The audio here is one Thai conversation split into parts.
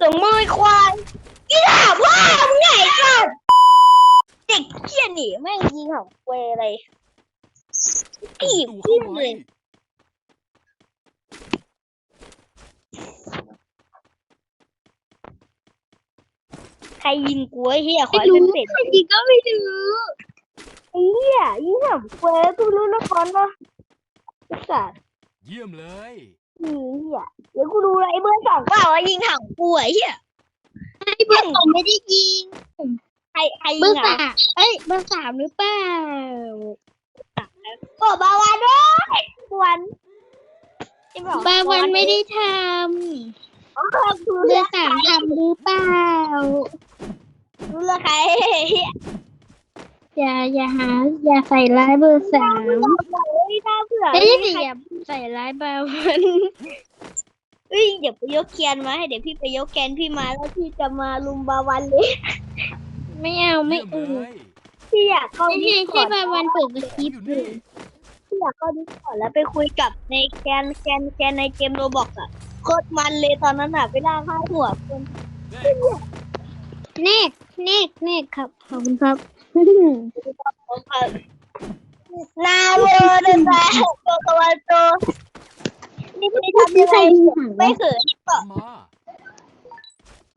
ส่งมือควายอีด่าพ่อมึงไงก่อนเด็กเขี้ยหนีแม่งยิงของเวอะไรอีบดูเขี้เข้ายไว้เลยใครยิงกูไอ้เหี้ยขอไม่ให้รู้เป็นเป็ดใครยิงก็ไม่รู้ไอ้เหี้ยยิงของเวกูรู้แล้วก่อนว่าไอ้สัตว์เยี่ยมเลย อืมเหี้ยเดี๋ยวกูดูเลยไอ้เบอร์สองเปล่าว่ายิงถังกูไอ้เหี้ยไอ้เบอร์สองไม่ได้ยิง ใครใครเบยิองร์อะสามเอ้ยเบอร์สามหรือเปล่าโอ้บาวานด้วยกวนไอ้บอกบาวันไม่ได้ทอ๋อกูำเบเลืออกร์สามทำหรือเปล่า กูเลือกใครเหี้ยอย่าอย่าหาอย่าใส่ร้ายเบอร์สามเฮ้ยน่าเบื่อไม่เฮ้ยได้อย่า ใส่ร้ายบาวันเฮ้ยเดี๋ยวไปยกเคียนมาให้เดี๋ยวพี่ไปยกแคนพี่มาแล้วพี่จะมาลุมบาวันเลย ไม่เอาไม่เยี่ยมเอาเลยพี่อยากเข้าไม่ดิใช่สคใช่อร์ดบาวันเปิดสคริปอยู่ต์อนี่ยู่พี่อยากเข้าดิสคอร์ดแล้วไปคุยกับในแคนแคนแคนในเกมโรบอกอะโคตรมันเลยตอนนั้นอะไปล่างข้าหัวคนเนกเนกเนกครับขอบคุณครับ นาโมเดนไซโกโกวาโตนี่พี่ทำยังไงไม่เขินก็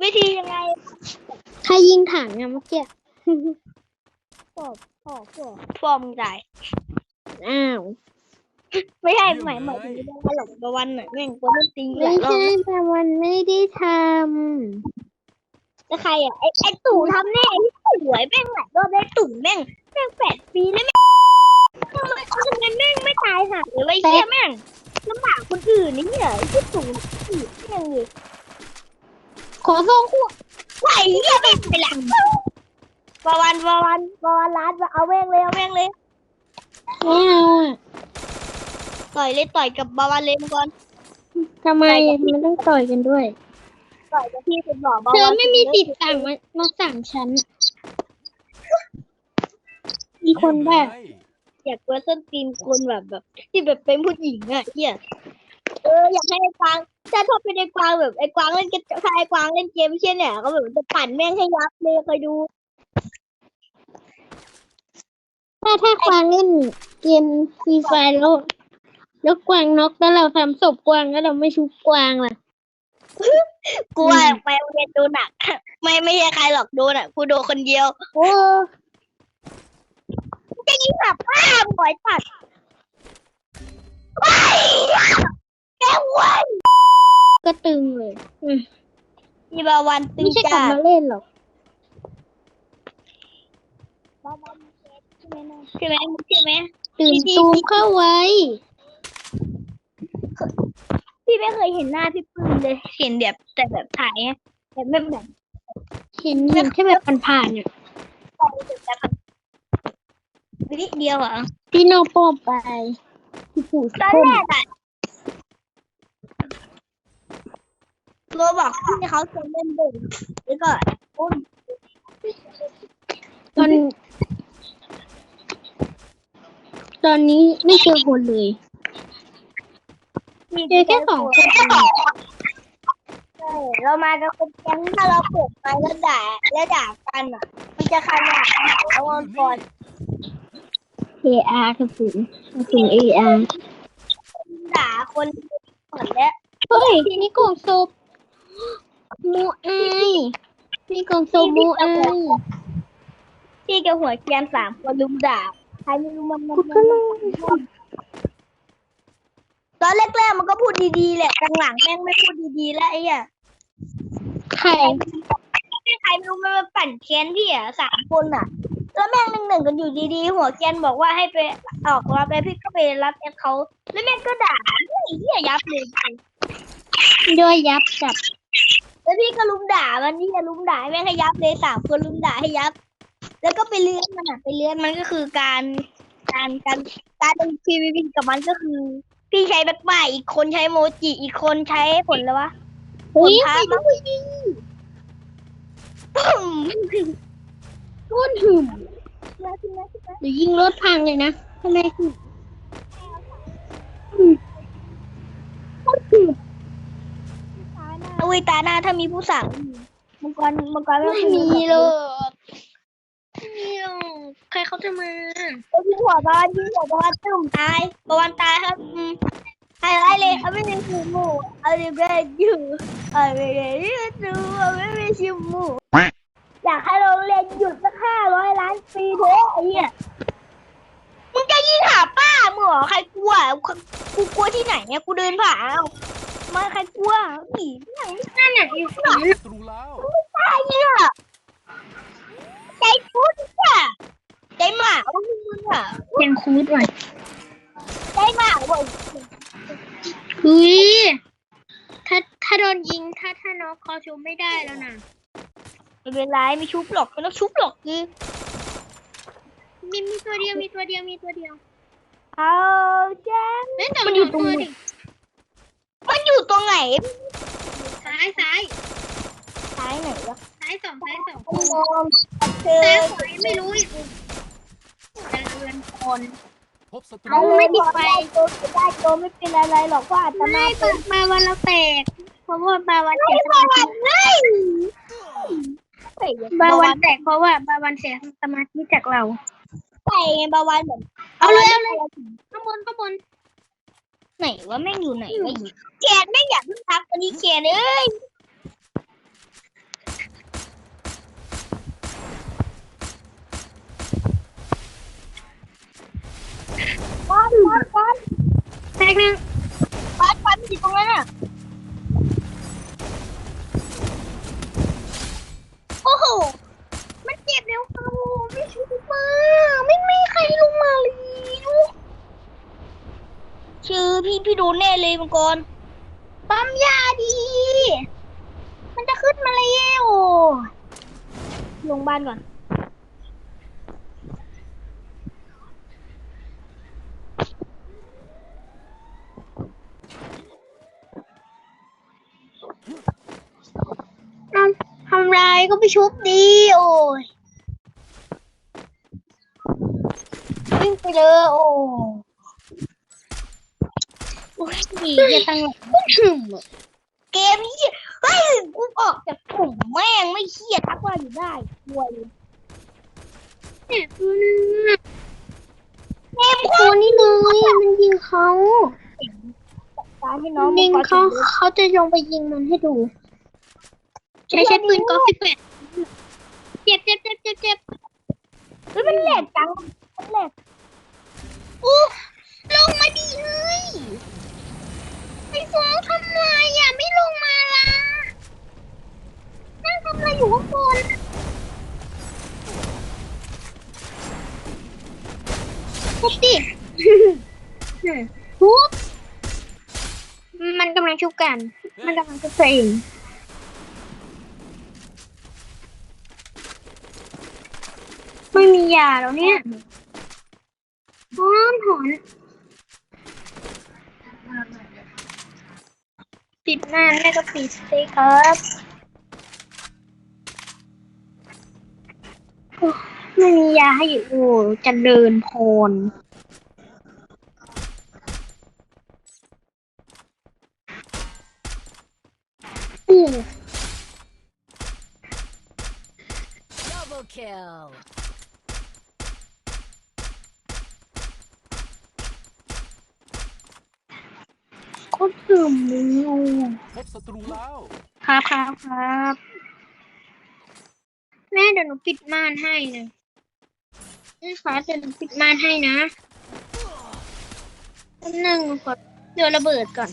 วิธียังไงใครยิงถังอะเมื่อกี้พ่อพ่อพ่อพ่อมึงจ่ายอ้าว ไม่ใช่หมายหมายถึงไม่ได้หรอกบวันน่ะแม่งกูต้องตีหไม่ยรอใช่บาวันไม่ได้ทแล้วใครอะไอ้ไอ้ตู่ทำแน่ที่สวยแม่งหลายรอบได้ตู่แม่งแม่งแปดปีแล้วแม่ง ทำไมทำไมแม่งไม่ตายห่าเลยไอ้เหี้ยแม่งลำบากคนอื่นนี่เหรอไอ้ตู่อีกแม่งเลยำขอส่งคู่ไหวเหี้ยแม่งไปหลังบวันบวันบวันร้านเอาแม่งเลยเอาแม่งเลยไม่เอาอะต่อยเลยต่อยกับบาวาเลมก่อนทำไมมันต้องต่อยกันด้วยต่อยกับพี่เป็นบอกบาเธอวาไม่มีสิทธิ์สั่งมามาสั่งฉันมีคนแบบเยี่ยมเลย อยากเวอร์ซันตีนคนแบบแบบ ที่แบบเป็นผู้หญิงอะเฮียเอออยากให้ไอ้กวางถ้าชอบเป็นไอ้กวางแบบไอ้กวางเล่นเกมถ้าไอ้กวางเล่นเกมเช่นเนี่ยก็แบบจะปั่นแม่งให้ยับเลยเคยดูถ้าถ้ากวางเล่นเกมฟรีไฟแล้วแล้วกวางน็อกแล้วเราทำศพกวางแล้วเราไม่ชุบกวางล่ะกูว่าไปโรงเรียนโดนหนักไม่ไม่ใช่ใครหรอกโดนอะกูโดนคนเดียว โอ้ จะยิงแบบป้าบ่อยตัดว้ายแกว้ยก็ตึงเลยอืมมีบาวันตึงไม่ใช่กลับจ้ามาเล่นหรอกใช่ไหมใช่ไหมใช่ไหม ตื่นตูมเข้าไว้ พี่ไม่เคยเห็นหน้าพี่ปื้มเลย เห็นแบบแต่แบบถ่ายไงแต่ไม่แบบ เห็นเห็นแค่แบบผ่านๆอะ วิเดียวอะที่โนโปะไปที่ผูสตอนคนแรกอะโรบอกที่เขาจะเล่นเด่นแล้วก็อุ้มตอนตอนนี้ไม่เจอคนเลยมีเจอแค่สองคนใช่เรามากันเป็นแก๊งถ้าเราเปิดไปแล้วด่าแล้วด่ากันอะ มันจะขนาดไหนเอาวันก่อน AR กระสุนกระสุน AR ด่าคนก่อนแล้วเฮ้ยนี่กล่องศพมูไอายนี่กล่องศพมูไอายพี่กับหัวเกียนสามคนลุมด่าใครไม่รู้มันมันกูก็ลงตอนแรกๆมันก็พูดดีๆแหละหลังๆแม่งไม่พูดดีๆแล้วไอ้อะไข่ไม่ใครไม่รู้มันมาปั่นแค้นพี่อะสามคนอะ แล้วแม่งหนึ่งหนึ่งๆกันอยู่ดีๆ หัวแกนบอกว่าให้ไปออกรับแล้วพี่ก็ไปรับแอดเขาแล้วแม่งก็ด่าไอ้เหี้ยยับเลยด้วยยับกับ แล้วพี่ก็ลุมด่ามันนี่จะลุมด่าให้แม่งให้ยับเลยสามคนลุมด่าให้ยับ แล้วก็ไปเลื้อนมันอะไปเลื้อนมันก็คือการการการการเป็น PVP กับมันก็คือ พี่ใช้แบ็คไบอีกคนใช้โมจิอีกคนใช้ผลแล้ววะเฮ้ยผลไปพาด้วยดิปุ้ม ก้นหืมแล้วทีนี้ทีนี้ เดี๋ยวยิงรถพังเลยนะทำไมหืมหืมก้นหืมตายอุ้ยตาหน้าถ้ามีผู้สั่งมังกรมังกรไม่มีหรอกไม่มีหรอกใครเขาจะมาไอ้ยิงหัวบอลยิงหัวบอลตุ่มตายบอลตายครับอืมไอ้ไรเลยเอาไม่เป็นชิมหมูเอาเด็กแรกอยู่เอาไม่ได้ยืดดูเอาไม่เป็นชิม เถอะไอ้เหี้ยมึงจะยิงหาป้ามึงเหรอใครกลัวกูกลัวที่ไหนเนี่ยกูเดินผ่านเอามาใครกลัวหนีที่ไหนนั่นน่ะอยู่ศัตรูแล้วตายเนี่ยใจพุทธอะใจหมาว่ามึงอะเป็นคูดหน่อยใจหมาว่าเฮ้ยถ้าถ้าโดนยิงถ้าถ้าน้องคอชุบไม่ได้แล้วนะไม่เป็นไรไม่ชุบหรอกไม่ต้องชุบหรอกคือ มีมีตัวเดียวมีตัวเดียวมีตัวเดียวเอาจังเล่นแต่มันอยู่ตรงตัวไหนดิมันอยู่ตรงไหนซ้ายซ้ายซ้ายไหนวะซ้ายสองซ้ายสองมองเธซ้ายอขวายังไม่รู้อีกจะเรือนคนพบศัตรูเอาไม่ติดไฟโตได้โตไม่เป็นอะไรหรอกว่าอาจจะไม่มาเปิดมาวันเราแตกเพราะว่าบาวันไม่เสียสบอมาวัธินเลยใส่บาบาวัวันนแตกเพราะว่าบาวันเสียสมาธิจากเรา ใส่ไงบาวันเหมือนเอาเลยเอาเลยข้างบนข้างบนไหนว่าแม่งอยู่ไหนวะแกนแม่งอยากพึ่งทักตัวนี้แกนเอ้ยบ้านบ้านบ้านแตกหนึ่ง พี่โดนแน่เลยมังกรปั๊มยาดี มันจะขึ้นมาแล้วลงบ้านก่อน ทำทำลายก็ไปชุบดี โอ้ยวิ่งไปเลยโอ้ย โอ้ยดีจะตั้งหลักถึงเกมนี้เฮ้ยกูออกจากกลุ่มแม่งไม่เครียดทักว่าอยู่ได้รวยเลยเนี่ยตัวนึงอะเกมโคตัวตรนี้เลยมันยิงเขาการให้น้องยิงมัเขาขอถึงเขาจะลงไปยิงมันให้ดู ใช้ใช้ปืนกอล์ฟสิบแปดเจ็บเจ็บเจ็บเจ็บเจ็บเฮ้ยมันแหลกจังมันแหลกอู้ลงมาดีเฮ้ยไอ้ฟองทำไรอะไม่ลงมาล่ะนั่งทำอะไรอยู่ข้างบนทุบดิ ทุบมันกำลังชุบกัน มันกำลังชุบตัวเองไม่มียาแล้วเนี่ยหอนหอนปิดม่าแม่ก็ปิดสิครับไม่มียาให้อยู่โอ้จะเดินพรอืม Double kill. ก็ถึงเลยพบศัตรูแล้ว ครับครับครับ แม่เดี๋ยวหนูปิดม่านให้นะนี่ฟ้าเดี๋ยวหนูปิดม่านให้นะแป๊บนึงขอเดี๋ยวระเบิดก่อน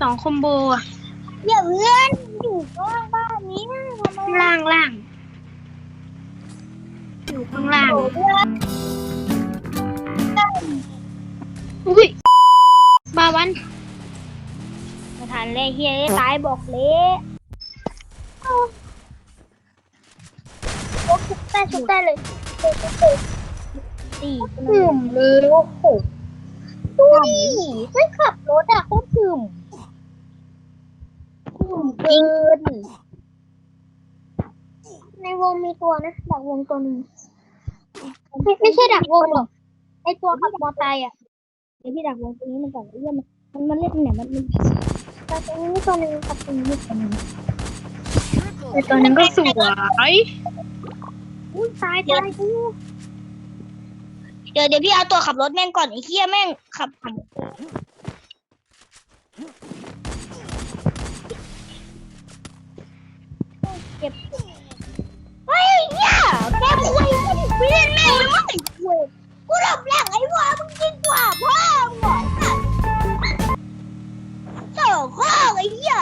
สองคอมโบอะ อย่าเพื่อนอยู่ข้างบ้านนี้นะทำไมล่างล่างอยู่ข้างล่างอ้เพื่อนอุ้ยบาวันไม่ทันเลยเฮียตายบอกเละโอ้ชุบได้ชุบได้เลยสี่ถึมเลยโอ้โหดูดิไม่ขับรถอะโคตรถึม ถึมเกินในวงมีตัวนะ ดักวงตัวหนึ่งไม่ไม่ใช่ดักวงหรอกไอตัวขับมอไซค์อะเดี๋ยวพี่ดักวงตรงนี้มันก่อนไอ้เหี้ยมันมันมันเล่นเนี่ยมันมันตาตรงนี้ตัวหนึงกับตรงนี้ตัวหนึง Triple แต่ตัวนั้นก็สวยอุ้ยตายตายกูเดี๋ยวเดี๋ยวพี่เอาตัวขับรถแม่งก่อนไอ้เหี้ยแม่งขับ เก็บเฮ้ยเนี่ยแม่คุยกูเล่นแม่งไม่คุยกูหลบหลังไอ้พ่อมึงยิ่งกว่าพ่อมึงเหรอสัตว์โสโครกไอ้เหี้ย